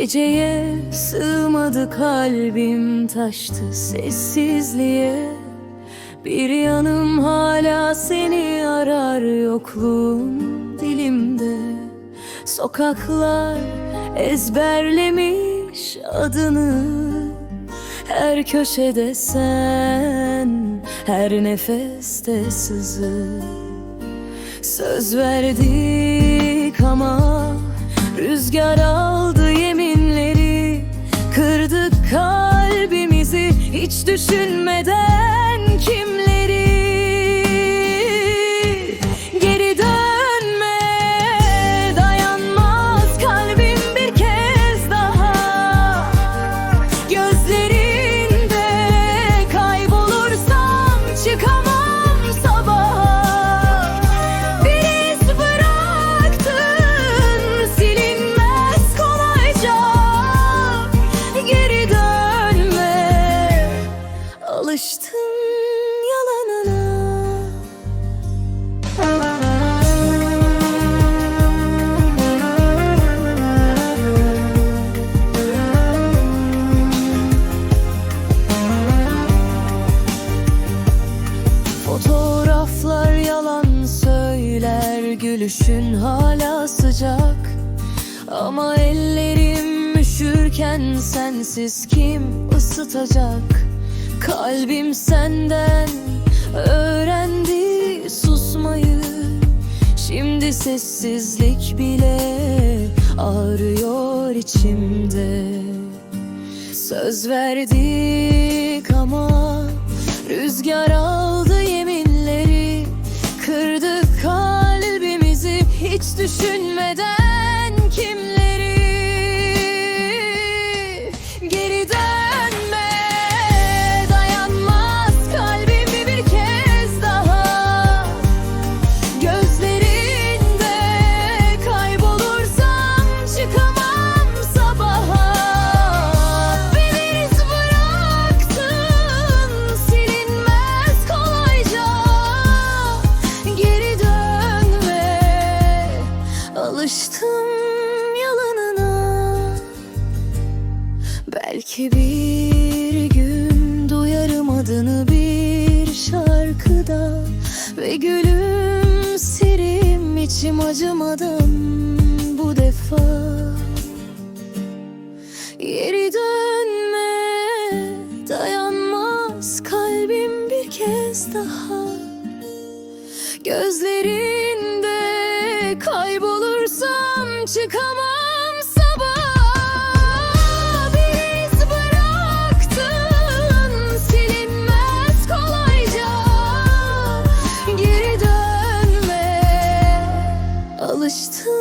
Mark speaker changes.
Speaker 1: Geceye sığmadı kalbim taştı sessizliğe. Bir yanım hala seni arar yokluğum dilimde. Sokaklar ezberlemiş adını. Her köşede sen, her nefeste sızı. Söz verdik ama rüzgar düşünmeden Gülüşün hala sıcak. Ama ellerim üşürken Sensiz kim ısıtacak? Kalbim senden öğrendi susmayı. Şimdi sessizlik bile ağrıyor içimde. Söz verdik ama rüzgar aldı yeminleri hiç düşünmeden alıştım yalanına Belki bir gün duyarım adını bir şarkıda. Ve gülümserim içim acımadan bu defa. Geri dönme dayanmaz kalbim bir kez daha. Gözlerinde kaybolursam çıkamam sabah Bir iz bıraktın silinmez kolayca. Geri dönme. Alıştım